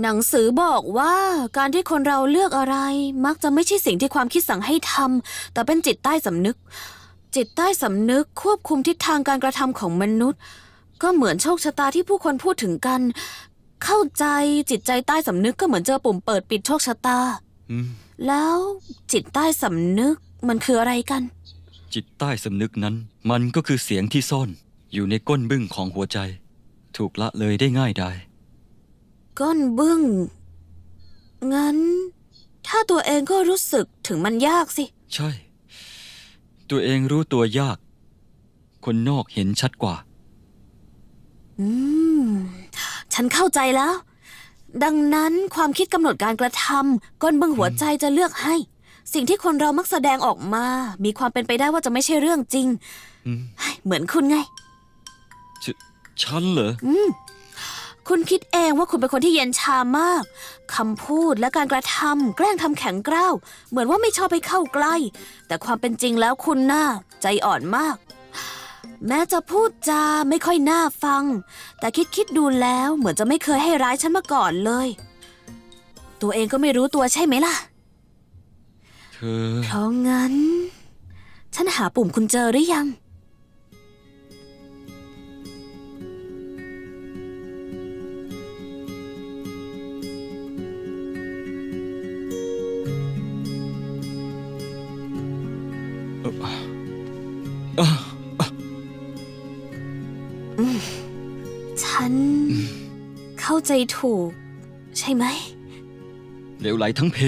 หนังสือบอกว่าการที่คนเราเลือกอะไร มักจะไม่ใช่สิ่งที่ความคิดสั่งให้ทำแต่เป็นจิตใต้สำนึก จิตใต้สำนึกควบคุมทิศทางการกระทำของมนุษย์ ก็เหมือนโชคชะตาที่ผู้คนพูดถึงกัน เข้าใจจิตใจใต้สำนึกก็เหมือนเจอปุ่มเปิดปิดโชคชะตา อืมแล้วจิตใต้สำนึกมันคืออะไรกัน จิตใต้สำนึกนั้น มันก็คือเสียงที่ซ่อน อยู่ในก้นบึ้งของหัวใจ ถูกละเลยได้ง่ายดาย ก้นบึ้ง งั้น ถ้าตัวเองก็รู้สึกถึงมันยากสิ ใช่ ตัวเองรู้ตัวยาก คนนอกเห็นชัดกว่า อืม ฉันเข้าใจแล้ว ดังนั้นความคิดกำหนดการกระทำก้นบึ้งหัวใจจะเลือกให้ สิ่งที่คนเรามักแสดงออกมา มีความเป็นไปได้ว่าจะไม่ใช่เรื่องจริง อืม เหมือนคุณไงฉฉันเหรอ อืม คุณคิดเองว่าคุณเป็นคนที่เย็นชามากคำพูดและการกระทำแกล้งทำแข็งกร้าว เหมือนว่าไม่ชอบให้เข้าใกล้ แต่ความเป็นจริงแล้วคุณน่าใจอ่อนมาก แม้จะพูดจาไม่ค่อยน่าฟัง แต่คิดคิดๆดูแล้วเหมือนจะไม่เคยให้ร้ายฉันมาก่อนเลย ตัวเองก็ไม่รู้ตัวใช่ไหมล่ะเธอเพราะงั้น ฉันหาปุ่มคุณเจอหรือยัง ฉันเข้าใจถูก ใช่ไหม เหลวไหลทั้งเพ